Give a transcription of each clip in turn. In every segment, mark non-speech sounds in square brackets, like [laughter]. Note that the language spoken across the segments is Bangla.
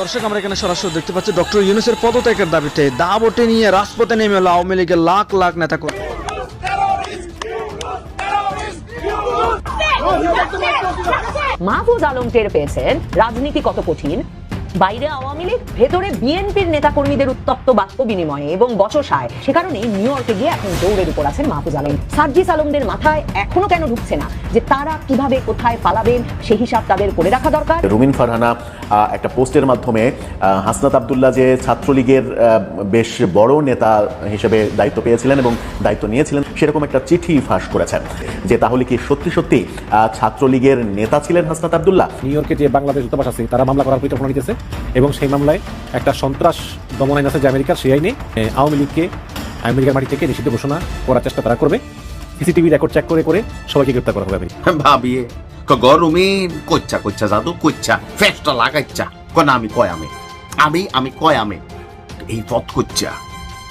দর্শক, আমরা এখানে সরাসরি দেখতে পাচ্ছি ডক্টর ইউনুসের পদত্যাগের দাবিতে। দাবটে নিয়ে রাজপথে নেমে এলো আওয়ামী লীগের লাখ লাখ নেতা কর্মী মাহফুজ আলম টের পেয়েছেন, রাজনীতি কত কঠিন বাইরে আওয়ামী লীগ ভেতরে বিএনপির নেতাকর্মীদের উত্তপ্ত বাক্য বিনিময়ে এবং বচসায়। সে কারণে নিউ ইয়র্কে গিয়ে এখন দৌড়ের উপর আছেন মাহফুজ আলম। সার্জিস আলমদের মাথায় এখনও কেন ঢুকছে না? যে তারা কীভাবে কোথায় পালাবেন সেই হিসাব তাদের করে রাখা দরকার। রুমিন ফারহানা একটা পোস্টের মাধ্যমে হাসনাত আবদুল্লাহ যে ছাত্রলীগের আহ, বেশ বড় নেতা হিসেবে দায়িত্ব পেয়েছিলেন এবং দায়িত্ব নিয়েছিলেন সেরকম একটা চিঠি ফাঁস করেছেন। যে তাহলে কি সত্যি সত্যি আহ, ছাত্রলীগের নেতা ছিলেন হাসনাত আবদুল্লাহ? নিউ ইয়র্কে যে বাংলাদেশ দূতাবাস আছে তারা মামলা করার পরিকল্পনা নিতেছে। এবং সেই মামলায় একটা সন্ত্রাস দমন আইন আছে যে আমেরিকার, সেই আইনে আওয়ামী লীগকে, আমেরিকার মাটি থেকে নিষিদ্ধ ঘোষণা করার চেষ্টা তারা করবে। সিসিটিভি রেকর্ড চেক করে করে সবাইকে গ্রেপ্তার করা হবে [laughs] ভাবিয়ে গরমে কচ্চা কচ্চা জাদু কচ্চা ফেসটা লাগাইচ্ছা। ক আমি কয় আমি? আমি আমি কয় আমি? এই পথ কচ্চা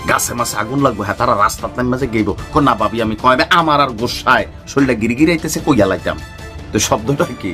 গাছে মাছে আগুন লাগবো হ্যাঁ তারা রাস্তার নাম মাঝে গেইব। না, ভাবি, আমি কয় আমার আর গোসায়। শরীরটা গিরি গিরি আইতেছে কইয়া লাইতাম। তো শব্দটা কি?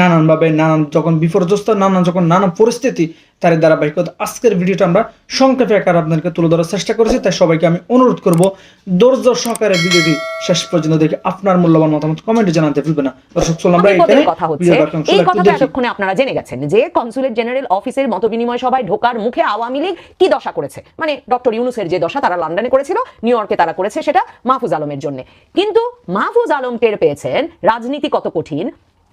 নানানভাবে নানান যখন বিপর্যস্ত নানান যখন নানান পরিস্থিতি তার ধারাবাহিকতা আজকের ভিডিওটা আমরা সংক্ষেপে আকার আপনাদেরকে তুলে ধরার চেষ্টা করেছি তাই সবাইকে আমি অনুরোধ করব ধৈর্য সহকারে ভিডিওটি শেষ পর্যন্ত দেখে আপনার মূল্যবান মতামত কমেন্টে জানাতে ভুলবেন না। দর্শক চলুন আমরা এখানে কথা হচ্ছে এই কথাটা এতক্ষণে আপনারা জেনে গেছেন যে কনসুলেট জেনারেল অফিসের মত বিনিময় সভায় ঢোকার মুখে আওয়ামী লীগ কি দশা করেছে? মানে ডক্টর ইউনুসের যে দশা তারা লন্ডনে করেছিল নিউ ইয়র্কে তারা করেছে সেটা মাহফুজ আলমের জন্য। কিন্তু মাহফুজ আলম টের পেয়েছেন রাজনীতি কত কঠিন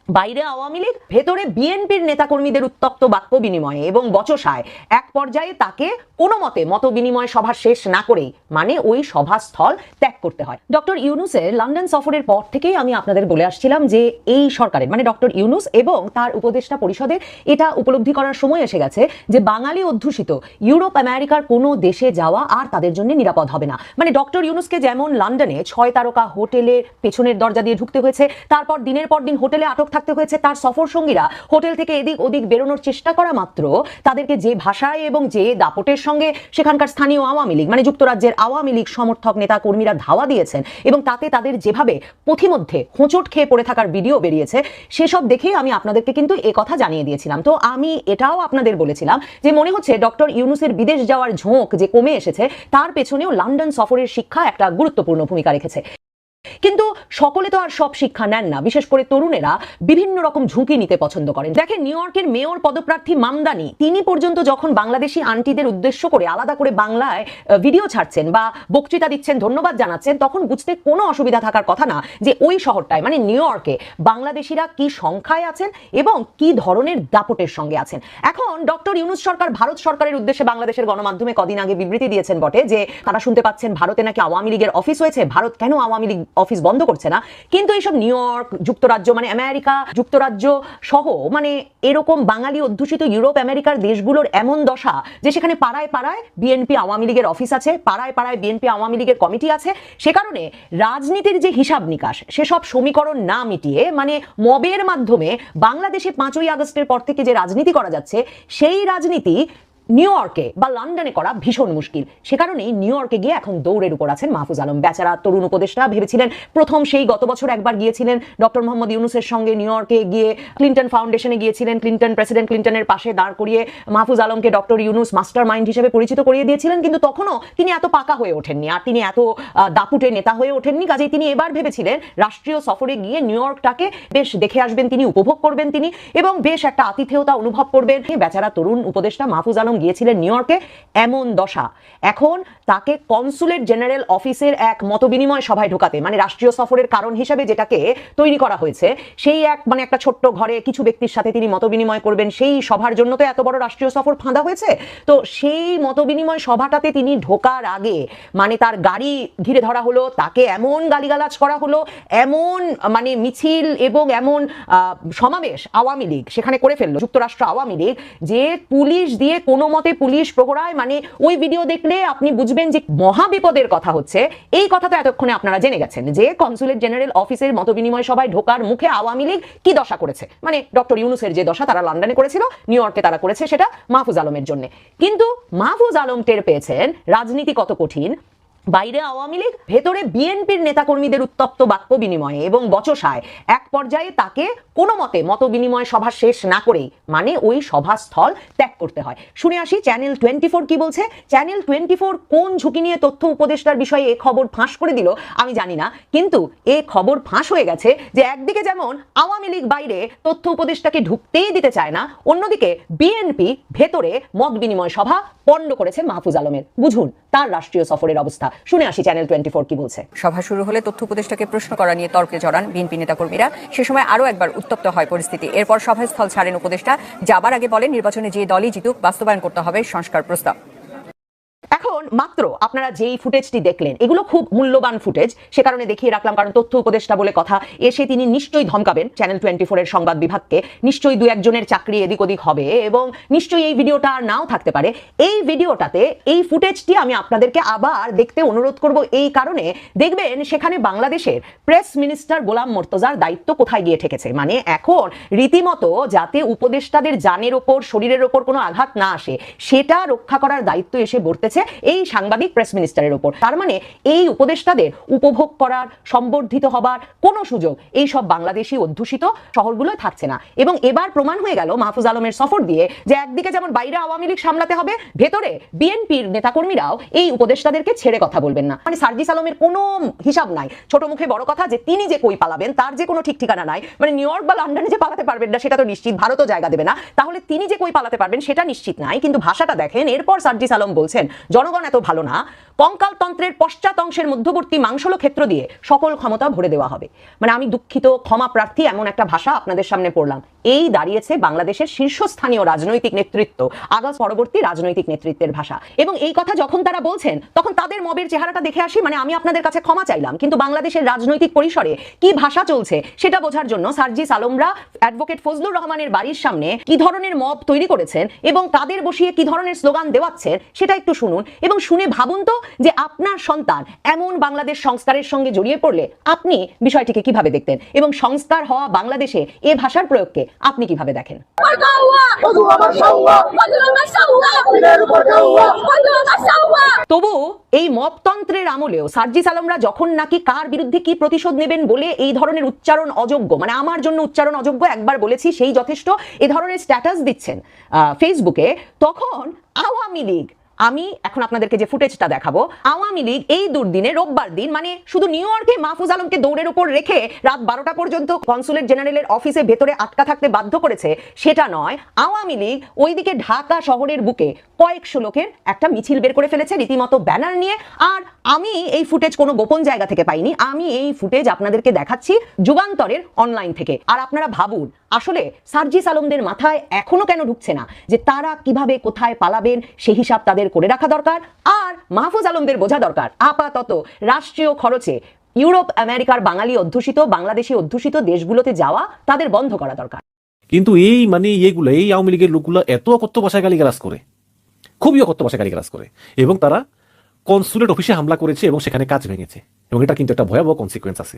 বাইরে আওয়ামী লীগ, ভেতরে বিএনপির নেতাকর্মীদের উত্তপ্ত বাক্য বিনিময়ে এবং বচসায়। এক পর্যায়ে তাকে কোনো মতে মত বিনিময় সভা শেষ না করেই মানে ওই সভাস্থল ত্যাগ করতে হয়। ডক্টর ইউনুসের লন্ডন সফরের পর থেকেই আমি আপনাদের বলে আসছিলাম যে এই সরকারের মানে ডক্টর ইউনুস এবং তার উপদেষ্টা পরিষদের এটা উপলব্ধি করার সময় এসে গেছে যে বাঙালি অধ্যুষিত, ইউরোপ, আমেরিকার কোনো দেশে যাওয়া আর তাদের জন্য নিরাপদ হবে না। মানে ডক্টর ইউনুসকে যেমন লন্ডনে ছয় তারকা হোটেলে পেছনের দরজা দিয়ে ঢুকতে হয়েছে, তারপর দিনের পর দিন হোটেলে আটক থাকতে হয়েছে তার সফর সঙ্গীরা। হোটেল থেকে এদিক ওদিক বেরোনোর চেষ্টা করা মাত্র। তাদেরকে যে ভাষায় এবং যে দাপটের সঙ্গে সেখানকার স্থানীয় আওয়ামী লীগ মানে যুক্তরাজ্যের আওয়ামী লীগ সমর্থক নেতা কর্মীরা ধাওয়া দিয়েছেন এবং তাতে তাদের যেভাবে পথিমধ্যে হোঁচট খেয়ে পড়ে থাকার ভিডিও বেরিয়েছে, সেসব দেখেই আমি আপনাদেরকে কিন্তু এ কথা জানিয়ে দিয়েছিলাম। তো আমি এটাও আপনাদের বলেছিলাম যে মনে হচ্ছে ডক্টর ইউনুসের বিদেশ যাওয়ার ঝোঁক যে কমে এসেছে, তার পেছনেও লন্ডন সফরের শিক্ষা একটা গুরুত্বপূর্ণ ভূমিকা রেখেছে। কিন্তু সকলে তো আর সব শিক্ষা নেন না। বিশেষ করে তরুণেরা বিভিন্ন রকম ঝুঁকি নিতে পছন্দ করেন। দেখেন, নিউ ইয়র্কের মেয়র পদপ্রার্থী মামদানি, তিনি পর্যন্ত যখন বাংলাদেশি আন্টিদের উদ্দেশ্য করে আলাদা করে বাংলায় ভিডিও ছাড়ছেন বা বক্তৃতা দিচ্ছেন, ধন্যবাদ জানাচ্ছেন, তখন বুঝতে কোনো অসুবিধা থাকার কথা না যে ওই শহরটায় মানে নিউ ইয়র্কে, বাংলাদেশিরা কি সংখ্যায় আছেন এবং কি ধরনের দাপটের সঙ্গে আছেন। এখন ডক্টর ইউনুস সরকার ভারত সরকারের উদ্দেশ্যে বাংলাদেশের গণমাধ্যমে কদিন আগে বিবৃতি দিয়েছেন বটে যে, তারা শুনতে পাচ্ছেন ভারতে নাকি আওয়ামী লীগের অফিস হয়েছে। ভারত কেন আওয়ামী লীগ অফিস বন্ধ করছে না। কিন্তু এইসব নিউ ইয়র্ক যুক্তরাজ্য মানে আমেরিকা যুক্তরাজ্য সহ মানে এরকম বাঙালি অধ্যুষিত ইউরোপ আমেরিকার দেশগুলোর এমন দশা যে সেখানে পাড়ায় পাড়ায় বিএনপি আওয়ামী লীগের অফিস আছে, পাড়ায় পাড়ায় বিএনপি আওয়ামী লীগের কমিটি আছে। সে কারণে রাজনীতির যে হিসাব নিকাশ, সেসব সমীকরণ না মিটিয়ে মানে মবের মাধ্যমে বাংলাদেশে পাঁচই আগস্টের পর থেকে যে রাজনীতি করা যাচ্ছে, সেই রাজনীতি নিউ ইয়র্কে বা লন্ডনে করা ভীষণ মুশকিল। সে কারণেই নিউ ইয়র্কে গিয়ে এখন দৌড়ের উপর আছেন মাহফুজ আলম। বেচারা তরুণ উপদেষ্টা ভেবেছিলেন প্রথম সেই গত বছর একবার গিয়েছিলেন ডক্টর মোহাম্মদ ইউনুসের সঙ্গে নিউ ইয়র্কে গিয়ে ক্লিন্টন ফাউন্ডেশনে গিয়েছিলেন। ক্লিন্টন প্রেসিডেন্ট ক্লিন্টনের পাশে দাঁড় করিয়ে মাহফুজ আলমকে ডক্টর ইউনুস মাস্টার মাইন্ড হিসেবে পরিচিত করিয়ে দিয়েছিলেন। কিন্তু তখনও তিনি এত পাকা হয়ে ওঠেননি আর তিনি এত দাপুটে নেতা হয়ে ওঠেননি। কাজেই তিনি এবার ভেবেছিলেন রাষ্ট্রীয় সফরে গিয়ে নিউ ইয়র্কটাকে বেশ দেখে আসবেন তিনি, উপভোগ করবেন তিনি এবং বেশ একটা আতিথেয়তা অনুভব করবেন। বেচারা তরুণ উপদেষ্টা মাহফুজ আলম গিয়েছিলেন নিউ ইয়র্কে, এমন দশা। এখন তাকে কনসুলেট জেনারেল অফিসের এক মতবিনিময় সভায় ঢোকাতে মানে রাষ্ট্রীয় সফরের কারণ হিসেবে যেটাকে তৈরি করা হয়েছে, সেই এক মানে একটা ছোট্ট ঘরে কিছু ব্যক্তির সাথে তিনি মতবিনিময় করবেন, সেই সভার জন্য তো এত বড় রাষ্ট্রীয় সফর ফাঁদা হয়েছে। তো সেই মতবিনিময় সভাটাতে তিনি ঢোকার আগে মানে তার গাড়ি ঘিরে ধরা হলো, তাকে এমন গালিগালাজ করা হলো, এমন মানে মিছিল এবং এমন সমাবেশ আওয়ামী লীগ, সেখানে করে ফেলল, যুক্তরাষ্ট্র আওয়ামী লীগ, যে পুলিশ দিয়ে কোনো মতে পুলিশ প্রহরায় মানে ওই ভিডিও দেখলে আপনি বুঝবেন যে মহা বিপদের কথা হচ্ছে। এই কথা তো এতক্ষণে আপনারা জেনে গেছেন যে কনসুলেট জেনারেল অফিসের মত বিনিময় সভায় ঢোকার মুখে আওয়ামী লীগ কি দশা করেছে? মানে ডক্টর ইউনুসের যে দশা তারা লন্ডনে করেছিল নিউ ইয়র্কে তারা করেছে সেটা মাহফুজ আলমের জন্য। কিন্তু মাহফুজ আলম টের পেয়েছেন রাজনীতি কত কঠিন বাইরে আওয়ামী লীগ, ভেতরে বিএনপির নেতাকর্মীদের উত্তপ্ত বাক্য বিনিময়ে এবং বচসায় এক পর্যায়ে তাকে কোনো মতে মত বিনিময় সভা শেষ না করেই মানে ওই সভাস্থল ত্যাগ করতে হয়। শুনে আসি চ্যানেল টোয়েন্টি ফোর কি বলছে? চ্যানেল টোয়েন্টি ফোর কোন ঝুঁকি নিয়ে তথ্য উপদেষ্টার বিষয়ে এ খবর ফাঁস করে দিল, আমি জানি না। কিন্তু এ খবর ফাঁস হয়ে গেছে যে একদিকে যেমন আওয়ামী লীগ বাইরে তথ্য উপদেষ্টাকে ঢুকতেই দিতে চায় না, অন্যদিকে বিএনপি ভেতরে মত বিনিময় সভা পণ্ড করেছে মাহফুজ আলমের। বুঝুন। তার রাষ্ট্রীয় সফরের অবস্থা। শুনে আসি চ্যানেল টোয়েন্টি ফোর কি বলছে। সভা শুরু হলে তথ্য উপদেষ্টাকে প্রশ্ন করা নিয়ে তর্কে জড়ান বিএনপি নেতাকর্মীরা। সে সময় আরও একবার উত্তপ্ত হয় পরিস্থিতি। এরপর সভাস্থল ছাড়েন উপদেষ্টা। যাবার আগে বলেন, নির্বাচনে যে দলই জিতুক, বাস্তবায়ন করতে হবে সংস্কার প্রস্তাব। এখন মাত্র আপনারা যেই ফুটেজটি দেখলেন, এগুলো খুব মূল্যবান ফুটেজ, সে কারণে দেখিয়ে রাখলাম, কারণ তথ্য উপদেষ্টা বলে কথা, এসে তিনি নিশ্চয়ই ধমকাবেন চ্যানেল টোয়েন্টি ফোরের সংবাদ বিভাগকে, নিশ্চয়ই দু একজনের চাকরি এদিক ওদিক হবে এবং নিশ্চয়ই এই ভিডিওটা আর নাও থাকতে পারে। এই ভিডিওটাতে, এই ফুটেজটি আমি আপনাদেরকে আবার দেখতে অনুরোধ করব এই কারণে, দেখবেন সেখানে বাংলাদেশের প্রেস মিনিস্টার গোলাম মোর্তজার দায়িত্ব কোথায় গিয়ে ঠেকেছে? মানে এখন রীতিমতো যাতে উপদেষ্টাদের জানের ওপর, শরীরের ওপর কোনো আঘাত না আসে, সেটা রক্ষা করার দায়িত্ব এসে বর্তেছে এই সাংবাদিক প্রেস মিনিস্টারের ওপর। তার মানে এই উপদেষ্টাদের উপভোগ করার, সম্বর্ধিত হবার কোনো সুযোগ এই সব বাংলাদেশি অধ্যুষিত শহরগুলোয় থাকছে না। এবং এবার প্রমাণ হয়ে গেল মাহফুজ আলমের সফর দিয়ে যে একদিকে যেমন বাইরে আওয়ামী লীগ সামলাতে হবে, ভেতরে বিএনপির নেতাকর্মীরাও এই উপদেষ্টাদেরকে ছেড়ে কথা বলবেন না। মানে সার্জিস আলমের কোনো হিসাব নাই। ছোট মুখে বড় কথা যে তিনি যে কই পালাবেন, তার যে কোনো ঠিক ঠিকানা নাই। মানে নিউ ইয়র্ক বা লন্ডনে যে পালাতে পারবেন না, সেটা তো নিশ্চিত। ভারতও জায়গা দেবে না। তাহলে তিনি যে কই পালাতে পারবেন, সেটা নিশ্চিত নাই। কিন্তু ভাষাটা দেখেন, এরপর সার্জিস আলম বলছেন জনগণ এত ভালো না, কঙ্কালতন্ত্রের পশ্চাৎ অংশের মধ্যবর্তী মাংসল ক্ষেত্র দিয়ে সকল ক্ষমতা ভরে দেওয়া হবে। মানে আমি দুঃখিত, ক্ষমা প্রার্থী এমন একটা ভাষা আপনাদের সামনে পড়লাম। এই দাঁড়িয়েছে বাংলাদেশের শীর্ষস্থানীয় রাজনৈতিক নেতৃত্ব, আগস্ট পরবর্তী রাজনৈতিক নেতৃত্বের ভাষা। এবং এই কথা যখন তারা বলছেন, তখন তাদের মবের চেহারাটা দেখে আসি মানে আমি আপনাদের কাছে ক্ষমা চাইলাম। কিন্তু বাংলাদেশের রাজনৈতিক পরিসরে কি ভাষা চলছে, সেটা বোঝার জন্য সার্জিস আলমরা, অ্যাডভোকেট ফজলুর রহমানের বাড়ির সামনে কি ধরনের মব তৈরি করেছেন এবং তাদের বসিয়ে কি ধরনের স্লোগান দেওয়াচ্ছেন, সেটা একটু শুনুন। এবং শুনে ভাবুন তো যে আপনার সন্তান এমন বাংলাদেশ সংস্কারের সঙ্গে জড়িয়ে পড়লে আপনি বিষয়টিকে কীভাবে দেখতেন? এবং সংস্কার হওয়া বাংলাদেশে এ ভাষার প্রয়োগকে আপনি কীভাবে দেখেন? তবু এই মপতন্ত্রের আমলেও সার্জিস আলমরা যখন নাকি কার বিরুদ্ধে কি প্রতিশোধ নেবেন বলে এই ধরনের উচ্চারণ অযোগ্য মানে আমার জন্য উচ্চারণ অযোগ্য, একবার বলেছি সেই যথেষ্ট, এ ধরনের স্ট্যাটাস দিচ্ছেন ফেসবুকে তখন আওয়ামী লীগ আমি এখন আপনাদেরকে যে ফুটেজটা দেখাবো, আওয়ামী লীগ এই দুর্দিনে রোববার দিন মানে শুধু নিউ ইয়র্কে মাহফুজ আলমকে দৌড়ের উপর রেখে রাত বারোটা পর্যন্ত কনসুলেট জেনারেলের অফিসে ভেতরে আটকা থাকতে বাধ্য করেছে, সেটা নয়, আওয়ামী লীগ ওইদিকে ঢাকা শহরের বুকে কয়েকশো লোকের একটা মিছিল বের করে ফেলেছে, রীতিমতো ব্যানার নিয়ে। আর আমি এই ফুটেজ কোনো গোপন জায়গা থেকে পাইনি, আমি এই ফুটেজ আপনাদেরকে দেখাচ্ছি যুগান্তরের অনলাইন থেকে। আর আপনারা ভাবুন, আসলে সার্জিস আলমদের মাথায় এখনও কেন ঢুকছে না যে তারা কীভাবে কোথায় পালাবেন, সেই হিসাব তাদের করে রাখা দরকার, আর মাহফুজ আলমদের বোঝা দরকার। আপাতত রাষ্ট্রীয় খরচে ইউরোপ, আমেরিকার বাঙালি অধ্যুষিত, বাংলাদেশি অধ্যুষিত দেশগুলোতে যাওয়া তাদের বন্ধ করা দরকার। কিন্তু এই মানে এইগুলো এই আওয়ামী লীগের লোকগুলো এত অকথ্য ভাষায় গালিগালাজ করে, খুবই অকথ্য ভাষায় গালিগালাজ করে, এবং তারা কনসুলেট অফিসে হামলা করেছে এবং সেখানে কাজ ভেঙেছে, এবং এটা কিন্তু একটা ভয়াবহ কনসিকুয়েন্স আছে।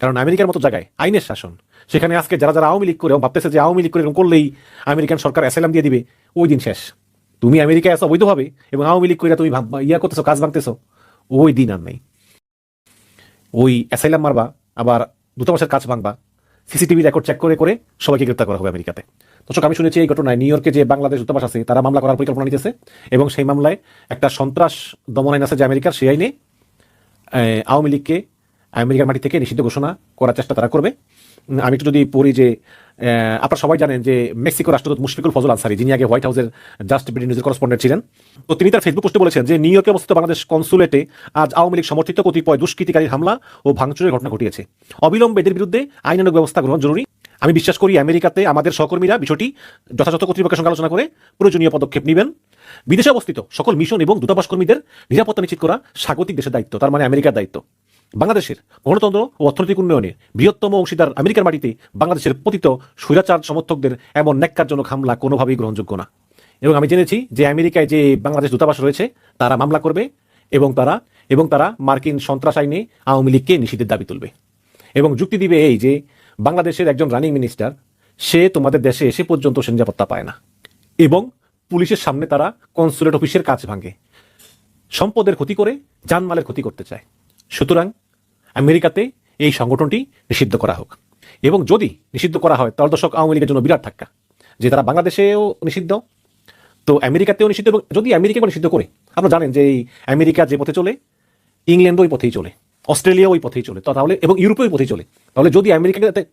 কারণ আমেরিকার মতো জায়গায়, আইনের শাসন, সেখানে আজকে যারা যারা আওয়ামী লীগ করে ভাবতেছে যে আওয়ামী লীগ করে এরকম করলেই আমেরিকান সরকার অ্যাসাইলাম দিয়ে দিবে, ওই দিন শেষ। তুমি আমেরিকায় আসো অবৈধভাবে এবং আওয়ামী লীগ কইরা তুমি ইয়া করতেছো, কাজ ভাঙতেছো ওই দিন আর নাই। ওই অ্যাসাইলাম মারবা, আবার দূতাবাসের কাজ ভাঙবা সিসিটিভি রেকর্ড চেক করে করে সবাইকে গ্রেপ্তার করা হবে আমেরিকাতে। দর্শক, আমি শুনেছি এই ঘটনায় নিউ ইয়র্কে যে বাংলাদেশ দূতাবাস আছে, তারা মামলা করার পরিকল্পনা নিতেছে, এবং সেই মামলায় একটা সন্ত্রাস দমন আইন আছে যে আমেরিকার, সেই আইনে আওয়ামী লীগকে আমেরিকার মাটি থেকে নিষিদ্ধ ঘোষণা করার চেষ্টা তারা করবে। আমি একটু যদি পড়ি যে আপনারা সবাই জানেন যে মেক্সিকো রাষ্ট্রদূত মুশফিকুল ফজল আনসারি, যিনি আগে হোয়াইট হাউসের জাস্ট বিডি নিউজের করসপন্ডেন্ট ছিলেন। তো তিনি তার ফেসবুক পোস্টে বলেছেন যে, নিউ ইয়র্কে অবস্থিত বাংলাদেশ কনসুলেটে আজ আওয়ামী লীগ সমর্থিত কতিপয় দুষ্কৃতিকারীর হামলা ও ভাঙচুরের ঘটনা ঘটিয়েছে। অবিলম্বে এদের বিরুদ্ধে আইনানুগ ব্যবস্থা গ্রহণ জরুরি। আমি বিশ্বাস করি আমেরিকাতে আমাদের সহকর্মীরা বিষয়টি যথাযথ কর্তৃপক্ষের সঙ্গে আলোচনা করে প্রয়োজনীয় পদক্ষেপ নেবেন। বিদেশে অবস্থিত সকল মিশন এবং দূতাবাস কর্মীদের নিরাপত্তা নিশ্চিত করা স্বাগতিক দেশের দায়িত্ব, তার মানে আমেরিকার দায়িত্ব। বাংলাদেশের গণতন্ত্র ও অর্থনৈতিক উন্নয়নে বৃহত্তম অংশীদার আমেরিকার মাটিতে বাংলাদেশের পতিত স্বৈরাচার সমর্থকদের এমন ন্যাক্কারজনক হামলা কোনোভাবেই গ্রহণযোগ্য না। এবং আমি জেনেছি যে আমেরিকায় যে বাংলাদেশ দূতাবাস রয়েছে, তারা মামলা করবে এবং তারা এবং তারা মার্কিন সন্ত্রাস আইনে আওয়ামী লীগকে নিষিদ্ধের দাবি তুলবে। এবং যুক্তি দিবে এই যে বাংলাদেশের একজন রানিং মিনিস্টার, সে তোমাদের দেশে এসে পর্যন্ত সে নিরাপত্তা পায় না। এবং পুলিশের সামনে তারা কনসুলেট অফিসের কাজ ভাঙে। সম্পদের ক্ষতি করে জানমালের ক্ষতি করতে চায়। সুতরাং আমেরিকাতে এই সংগঠনটি নিষিদ্ধ করা হোক। এবং যদি নিষিদ্ধ করা হয়, তাহলে দর্শক আওয়ামী লীগের জন্য বিরাট ধাক্কা। যে তারা বাংলাদেশেও নিষিদ্ধ, তো আমেরিকাতেও নিষিদ্ধ এবং যদি আমেরিকাকে নিষিদ্ধ করে, আপনারা জানেন যে এই আমেরিকা যে পথে চলে ইংল্যান্ড ওই পথেই চলে অস্ট্রেলিয়া ওই পথেই চলে। তাহলে, এবং ইউরোপে ওই পথেই চলে। তাহলে যদি আমেরিকাতে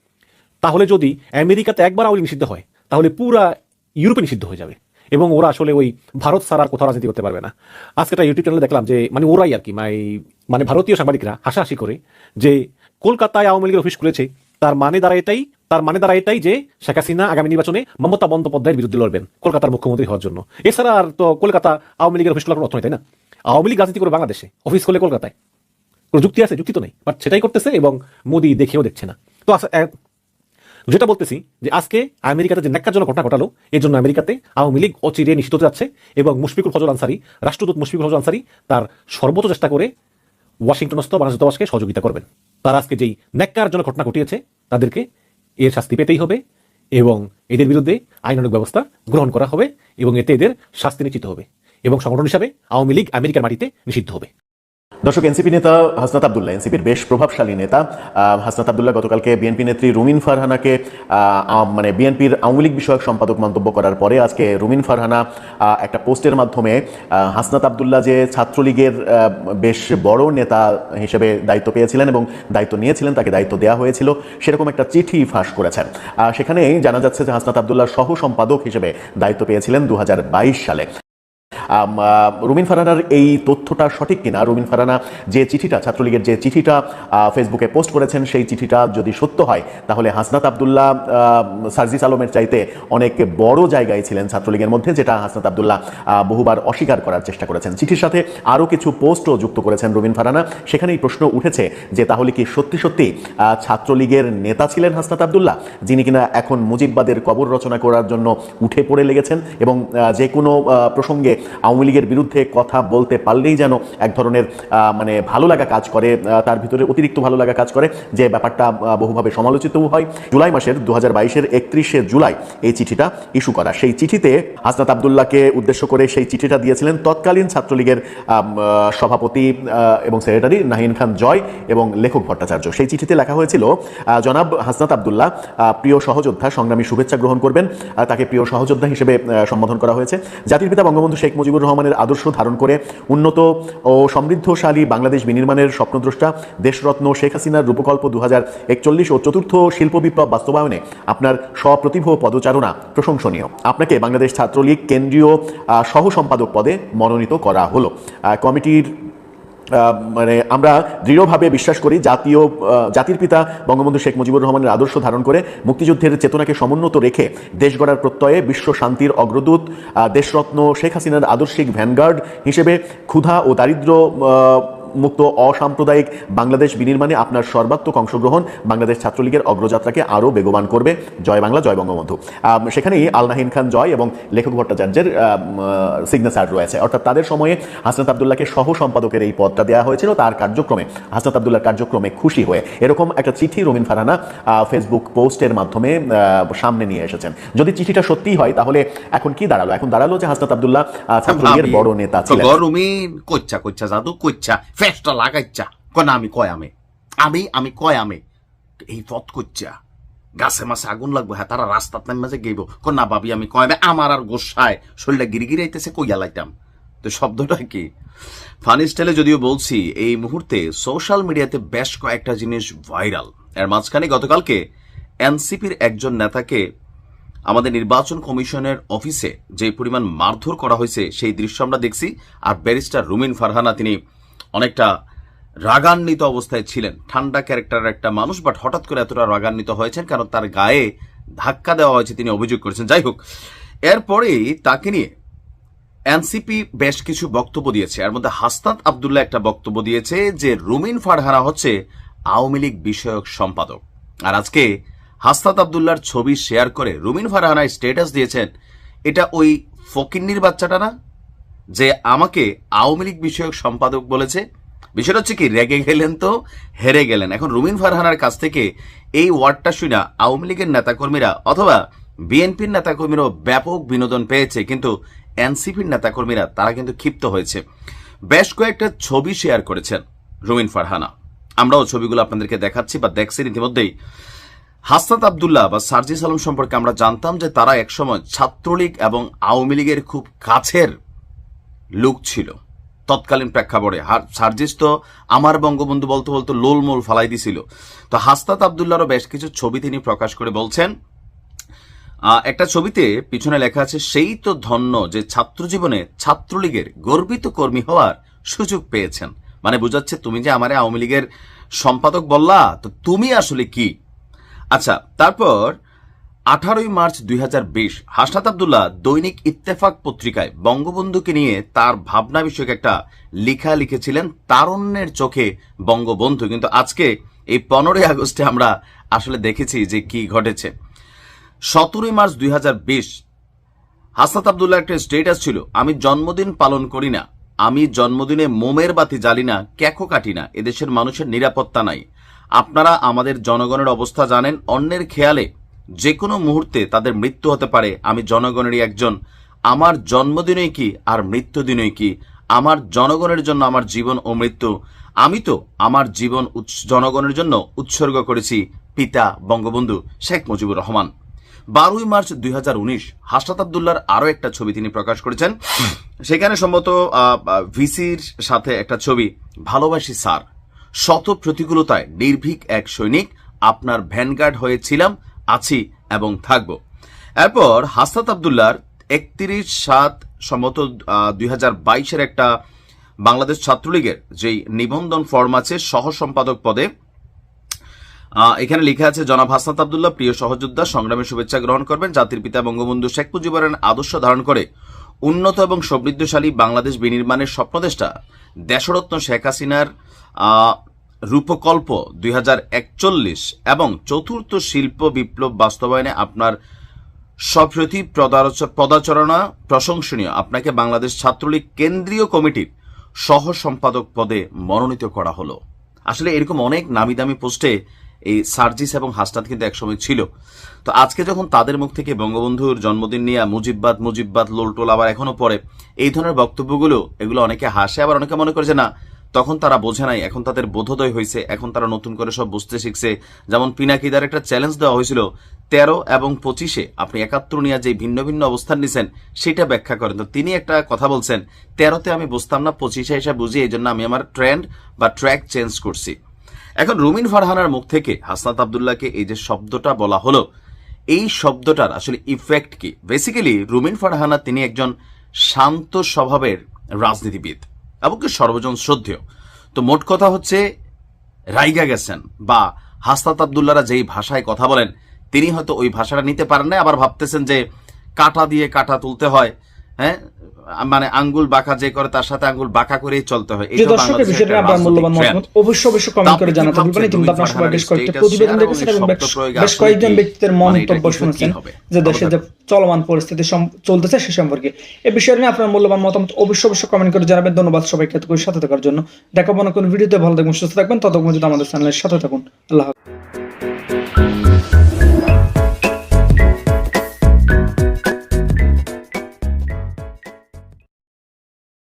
তাহলে যদি আমেরিকাতে একবার আওয়ামী নিষিদ্ধ হয়, তাহলে পুরা ইউরোপে নিষিদ্ধ হয়ে যাবে। এবং ওরা আসলে ওই ভারত আর কোথাও রাজনীতি করতে পারবে না। আজকে একটা ইউটিউব চ্যানেলে দেখলাম যে মানে ওরাই আর কি মানে মানে ভারতীয় সাংবাদিকরা হাসাহাসি করে যে, কলকাতায় আওয়ামী লীগের অফিস খুলেছে, তার মানে দ্বারা এটাই, তার মানে দ্বারা এটাই যে শেখ হাসিনা আগামী নির্বাচনে মমতা বন্দ্যোপাধ্যায়ের বিরুদ্ধে লড়বেন কলকাতার মুখ্যমন্ত্রী হওয়ার জন্য। এছাড়া আর তো কলকাতা আওয়ামী লীগের অফিস খোলার কোনো অর্থ নেই, তাই না? আওয়ামী লীগ রাজনীতি করে বাংলাদেশে, অফিস খুলে কলকাতায়। কোনো যুক্তি আছে? যুক্তি তো নেই। বাট সেটাই করতেছে এবং মোদি দেখেও দেখছে না। তো এ- যেটা বলতেছি যে আজকে আমেরিকাতে যে ন্যাক্কারজনক ঘটনা ঘটালো এর জন্য আমেরিকাতে আওয়ামী লীগ অচিরে নিষিদ্ধ হতে যাচ্ছে এবং মুশফিকুল ফজল আনসারি, রাষ্ট্রদূত মুশফিকুল ফজল আনসারি তার সর্বোচ্চ চেষ্টা করে ওয়াশিংটনস্থ বাংলাদেশ দূতাবাসকে সহযোগিতা করবেন। তারা আজকে যেই ন্যাক্কারজনক ঘটনা ঘটিয়েছে, তাদেরকে এর শাস্তি পেতেই হবে এবং এদের বিরুদ্ধে আইনানুগ ব্যবস্থা গ্রহণ করা হবে এবং এতে এদের শাস্তি নিশ্চিত হবে এবং সংগঠন হিসাবে আওয়ামী লীগ আমেরিকার মাটিতে নিষিদ্ধ হবে। দর্শক এনসিপি নেতা হাসনাত আবদুল্লাহ এনসিপির বেশ প্রভাবশালী নেতা হাসনাত আবদুল্লাহ গতকালকে বিএনপি নেত্রী রুমিন ফারহানাকে মানে বিএনপির আওয়ামী লীগ বিষয়ক সম্পাদক মন্তব্য করার পরে আজকে রুমিন ফারহানা একটা পোস্টের মাধ্যমে হাসনাত আবদুল্লাহ যে ছাত্রলীগের বেশ বড় নেতা হিসেবে দায়িত্ব পেয়েছিলেন এবং দায়িত্ব নিয়েছিলেন তাকে দায়িত্ব দেওয়া হয়েছিল সেরকম একটা চিঠি ফাঁস করেছেন। আহ, সেখানে জানা যাচ্ছে যে হাসনাত আবদুল্লাহ সহ সম্পাদক হিসেবে দায়িত্ব পেয়েছিলেন দু হাজার বাইশ সালে। রুমিন ফারানার এই তথ্যটা সঠিক কিনা? রুমিন ফারানা যে চিঠিটা, ছাত্রলীগের যে চিঠিটা ফেসবুকে পোস্ট করেছেন, সেই চিঠিটা যদি সত্য হয়, তাহলে হাসনাত আবদুল্লাহ সার্জিস আলমের চাইতে অনেক বড় জায়গায় ছিলেন ছাত্রলীগের মধ্যে, যেটা হাসনাত আবদুল্লাহ বহুবার অস্বীকার করার চেষ্টা করেছেন। চিঠির সাথে আরও কিছু পোস্টও যুক্ত করেছেন রুমিন ফারানা। সেখানেই প্রশ্ন উঠেছে যে, তাহলে কি সত্যি সত্যি ছাত্রলীগের নেতা ছিলেন হাসনাত আবদুল্লাহ, যিনি কিনা এখন মুজিববাদের কবর রচনা করার জন্য উঠে পড়ে লেগেছেন এবং যে কোনো প্রসঙ্গে আওয়ামী লীগের বিরুদ্ধে কথা বলতে পারলেই যেন এক ধরনের মানে ভালো লাগা কাজ করে তার ভিতরে অতিরিক্ত ভালো লাগা কাজ করে, যে ব্যাপারটা বহুভাবে সমালোচিতও হয়। জুলাই মাসের দু হাজার বাইশের একত্রিশে জুলাই এই চিঠিটা ইস্যু করা। সেই চিঠিতে হাসনাত আবদুল্লাহকে উদ্দেশ্য করে সেই চিঠিটা দিয়েছিলেন তৎকালীন ছাত্রলীগের সভাপতি এবং সেক্রেটারি নাহিন খান জয় এবং লেখক ভট্টাচার্য। সেই চিঠিতে লেখা হয়েছিল জনাব হাসনাত আবদুল্লাহ প্রিয় সহযোদ্ধা সংগ্রামী শুভেচ্ছা গ্রহণ করবেন তাকে প্রিয় সহযোদ্ধা হিসেবে সম্বোধন করা হয়েছে। জাতির পিতা বঙ্গবন্ধু শেখ মুজিবুর রহমানের আদর্শ ধারণ করে উন্নত ও সমৃদ্ধশালী বাংলাদেশ বিনির্মাণের স্বপ্নদ্রষ্টা, দেশরত্ন শেখ হাসিনার রূপকল্প দু ও চতুর্থ শিল্প বিপ্লব বাস্তবায়নে আপনার সপ্রতিভ পদচারণা প্রশংসনীয়। আপনাকে বাংলাদেশ ছাত্রলীগ কেন্দ্রীয় সহ সম্পাদক পদে মনোনীত করা হলো। কমিটির মানে আমরা দৃঢ়ভাবে বিশ্বাস করি জাতীয় জাতির পিতা বঙ্গবন্ধু শেখ মুজিবুর রহমানের আদর্শ ধারণ করে মুক্তিযুদ্ধের চেতনাকে সমুন্নত রেখে দেশ গড়ার প্রত্যয়ে বিশ্ব শান্তির অগ্রদূত দেশরত্ন শেখ হাসিনার আদর্শিক ভ্যানগার্ড হিসেবে ক্ষুধা ও দারিদ্র মুক্ত অসাম্প্রদায়িক বাংলাদেশ বিনির্মাণে আপনার সর্বাত্মক অংশগ্রহণ বাংলাদেশ ছাত্রলীগের অগ্রযাত্রাকে আরও বেগবান করবে। জয় বাংলা জয় বঙ্গবন্ধু। সেখানেই আলনাহিন খান জয় এবং লেখক ভট্টাচার্যের সিগনেচার রয়েছে। অর্থাৎ তাদের সময়ে হাসনাত আবদুল্লাহকে সহ সম্পাদকের এই পদটা দেওয়া হয়েছিল। তার কার্যক্রমে হাসনাত আবদুল্লাহর কার্যক্রমে খুশি হয়ে এরকম একটা চিঠি রবিন ফারহানা আহ, ফেসবুক পোস্টের মাধ্যমে আহ, সামনে নিয়ে এসেছেন। যদি চিঠিটা সত্যিই হয় তাহলে এখন কি দাঁড়াল? এখন দাঁড়াল যে হাসনাত আবদুল্লাহ ছাত্রলীগের বড় নেতা ছিলেন। কচ্চা কচ্চা জাদু কচ্চা ফেসটা লাগাইচ্ছা। কোন আমি কয় আমি। আমি আমি কয় আমি। এই পথ কচ্চা গাছে মাছে আগুন লাগবো হ্যাঁ তারা রাস্তার নামে মাঝে কোন না, ভাবি, আমি কয় আমি। আমার আর গোসায় শরীরটা গিরিগিরি আইতেছে কইয়া লাইতাম তো শব্দটা কি? ফানি স্টাইলে যদিও বলছি, এই মুহূর্তে সোশ্যাল মিডিয়াতে বেশ কয়েকটা জিনিস ভাইরাল। এর মাঝখানে গতকালকে এনসিপির একজন নেতাকে আমাদের নির্বাচন কমিশনের অফিসে যে পরিমাণ মারধর করা হয়েছে, সেই দৃশ্য আমরা দেখছি। আর ব্যারিস্টার রুমিন ফারহানা, তিনি অনেকটা রাগান্বিত অবস্থায় ছিলেন। ঠান্ডা ক্যারেক্টারের একটা মানুষ বাট হঠাৎ করে এতটা রাগান্বিত হয়েছেন কারণ তার গায়ে ধাক্কা দেওয়া হয়েছে তিনি অভিযোগ করেছেন। যাই হোক এরপরেই তাকে নিয়ে এনসিপি বেশ কিছু বক্তব্য দিয়েছে। এর মধ্যে হাসনাত আবদুল্লাহ একটা বক্তব্য দিয়েছে যে রুমিন ফারহানা হচ্ছে আওয়ামী লীগ বিষয়ক সম্পাদক। আর আজকে হাসনাত আবদুল্লাহর ছবি শেয়ার করে রুমিন ফারহানা স্ট্যাটাস দিয়েছেন, এটা ওই ফকিন্নির বাচ্চাটা না? যে আমাকে আওয়ামী লীগ বিষয়ক সম্পাদক বলেছে। বিষয়টা হচ্ছে কি, রেগে গেলেন তো, হেরে গেলেন। এখন রুমিন ফারহানার কাছ থেকে এই ওয়ার্ডটা শুনে আওয়ামী লীগের নেতাকর্মীরা অথবা বিএনপির নেতাকর্মীরাও ব্যাপক বিনোদন পেয়েছে, কিন্তু এনসিপির নেতাকর্মীরা তারা কিন্তু ক্ষিপ্ত হয়েছে। বেশ কয়েকটা ছবি শেয়ার করেছেন রুমিন ফারহানা। আমরাও ছবিগুলো আপনাদেরকে দেখাচ্ছি বা দেখছি ইতিমধ্যেই। হাসনাত আবদুল্লাহ বা সার্জিস আলম সম্পর্কে আমরা জানতাম যে তারা একসময় ছাত্রলীগ এবং আওয়ামী লীগের খুব কাছের লোক ছিল। তৎকালীন প্রেক্ষাপটে সার্জিস তো আমার বঙ্গবন্ধু বলতে বলতে লোলমোল ফালাই দিছিল। তো হাস্তাত আবদুল্লাহরও বেশ কিছু ছবি তিনি প্রকাশ করে বলছেন। একটা ছবিতে পিছনে লেখা আছে, সেই তো ধন্য যে ছাত্র জীবনে ছাত্রলীগের গর্বিত কর্মী হওয়ার সুযোগ পেয়েছেন। মানে বোঝাচ্ছে, তুমি যে আমারে আওয়ামী লীগের সম্পাদক বললা, তো তুমি আসলে কি? আচ্ছা তারপর আঠারোই মার্চ দুই হাজার বিশ হাসনাত আবদুল্লাহ দৈনিক ইত্তেফাক পত্রিকায় বঙ্গবন্ধুকে নিয়ে তার ভাবনা বিষয়ক একটা লেখা লিখেছিলেন তারণ্যের চোখে বঙ্গবন্ধু। কিন্তু আজকে এই পনেরোই আগস্টে আমরা আসলে দেখেছি যে কি ঘটেছে। সতেরোই মার্চ দুই হাজার বিশ হাসনাত আবদুল্লাহ একটা স্টেটাস ছিল, আমি জন্মদিন পালন করি না, আমি জন্মদিনে মোমের বাতি জ্বালি না, ক্যাকো কাটি না, এদেশের মানুষের নিরাপত্তা নাই। আপনারা আমাদের জনগণের অবস্থা জানেন, অন্যের খেয়ালে যে কোনো মুহূর্তে তাদের মৃত্যু হতে পারে। আমি জনগণেরই একজন। আমার জন্মদিনই কি আর মৃত্যুদিনই কি? আমার জনগণের জন্য আমার জীবন ও মৃত্যু। আমি তো আমার জীবন জনগণের জন্য উৎসর্গ করেছি, পিতা, বঙ্গবন্ধু শেখ মুজিবুর রহমান। বারোই মার্চ দুই হাজার উনিশ হাসনাত আবদুল্লার আরও একটা ছবি তিনি প্রকাশ করেছেন। সেখানে সম্ভবত ভিসির সাথে একটা ছবি, ভালোবাসি স্যার। শত প্রতিকূলতায় নির্ভীক এক সৈনিক, আপনার ভ্যানগার্ড হয়েছিলাম আছি এবং থাকব। এরপর হাসনাত আবদুল্লার একত্রিশ সাত সম্ভবত দুই বাইশের একটা বাংলাদেশ ছাত্রলীগের যেই নিবন্ধন ফর্ম আছে সহ সম্পাদক পদে এখানে লেখা আছে, জনাব হাসনাত আবদুল্লাহ, প্রিয় সহযোদ্ধা, সংগ্রামে শুভেচ্ছা গ্রহণ করবেন। জাতির পিতা বঙ্গবন্ধু শেখ মুজিবুরের আদর্শ ধারণ করে উন্নত এবং সমৃদ্ধশালী বাংলাদেশ বিনির্মাণের স্বপ্নদেষ্টা দেশরত্ন শেখ হাসিনার রূপকল্প দুই হাজার একচল্লিশ এবং চতুর্থ শিল্প বিপ্লব বাস্তবায়নে আপনার সপ্রতি পদাচরণা প্রশংসনীয়। আপনাকে বাংলাদেশ ছাত্রলীগ কেন্দ্রীয় কমিটির সহ সম্পাদক পদে মনোনীত করা হলো। আসলে এরকম অনেক নামি দামি পোস্টে এই সার্জিস এবং হাসনাত কিন্তু একসময় ছিল। তো আজকে যখন তাদের মুখ থেকে বঙ্গবন্ধুর জন্মদিন নিয়ে মুজিববাদ মুজিববাদ, লোলটোল আবার এখনও পরে এই ধরনের বক্তব্যগুলো এগুলো অনেকে হাসে, আবার অনেকে মনে করে যে না তখন তারা বোঝে নাই, এখন তাদের বোধোদয় হয়েছে এখন তারা নতুন করে সব বুঝতে শিখছে। যেমন পিনাকিদার একটা চ্যালেঞ্জ দেওয়া হয়েছিল, তেরো এবং পঁচিশে আপনি একাত্তর নিয়ে যে ভিন্ন ভিন্ন অবস্থান নিছেন, সেটা ব্যাখ্যা করেন। তো তিনি একটা কথা বলছেন, তেরোতে আমি বুঝতাম না, পঁচিশে এসে বুঝি এই জন্য আমি আমার ট্রেন্ড বা ট্র্যাক চেঞ্জ করছি। এখন রুমিন ফারহানার মুখ থেকে হাসনাত আবদুল্লাহকে এই যে শব্দটা বলা হলো, এই শব্দটার আসলে ইফেক্ট কি? বেসিক্যালি রুমিন ফারহানা তিনি একজন শান্ত স্বভাবের রাজনীতিবিদ। এমনকি সর্বজন শ্রদ্ধেয়। তো মোট কথা হচ্ছে, রাইগা গেছেন বা হাস্তাত আবদুল্লারা যেই ভাষায় কথা বলেন, তিনি হয়তো ওই ভাষাটা নিতে পারেন না আবার ভাবতেছেন যে কাটা দিয়ে কাটা তুলতে হয় হ্যাঁ? মানে আঙ্গুল বাঁকা যে করে তার সাথে আঙ্গুল বাঁকা করেই চলতে হয়। এটা দর্শকের বিষয়টা আপনার মূল্যবান মতামত অবশ্যই অবশ্যই কমেন্ট করে জানাতে ভুলবেন ইতিমধ্যে আপনার সবাই বেশ কয়েকটা প্রতিবেদন দেখেছেন এবং বেশ- কয়েকজন ব্যক্তিদের মন্তব্য শুনেছেন যে দেশে যে চলমান পরিস্থিতি চলতেছে সে সম্পর্কে। এই বিষয় নিয়ে আপনার মূল্যবান মতামত অবশ্যই অবশ্যই কমেন্ট করে জানাবেন। ধন্যবাদ সবাইকে এতক্ষণ সাথে থাকার জন্য। দেখাবো না কোন ভিডিওতে। ভালো থাকবেন সুস্থ থাকবেন। ততক্ষণ যদি আমাদের চ্যানেলের সাথে থাকুন। আল্লাহ হাফেজ।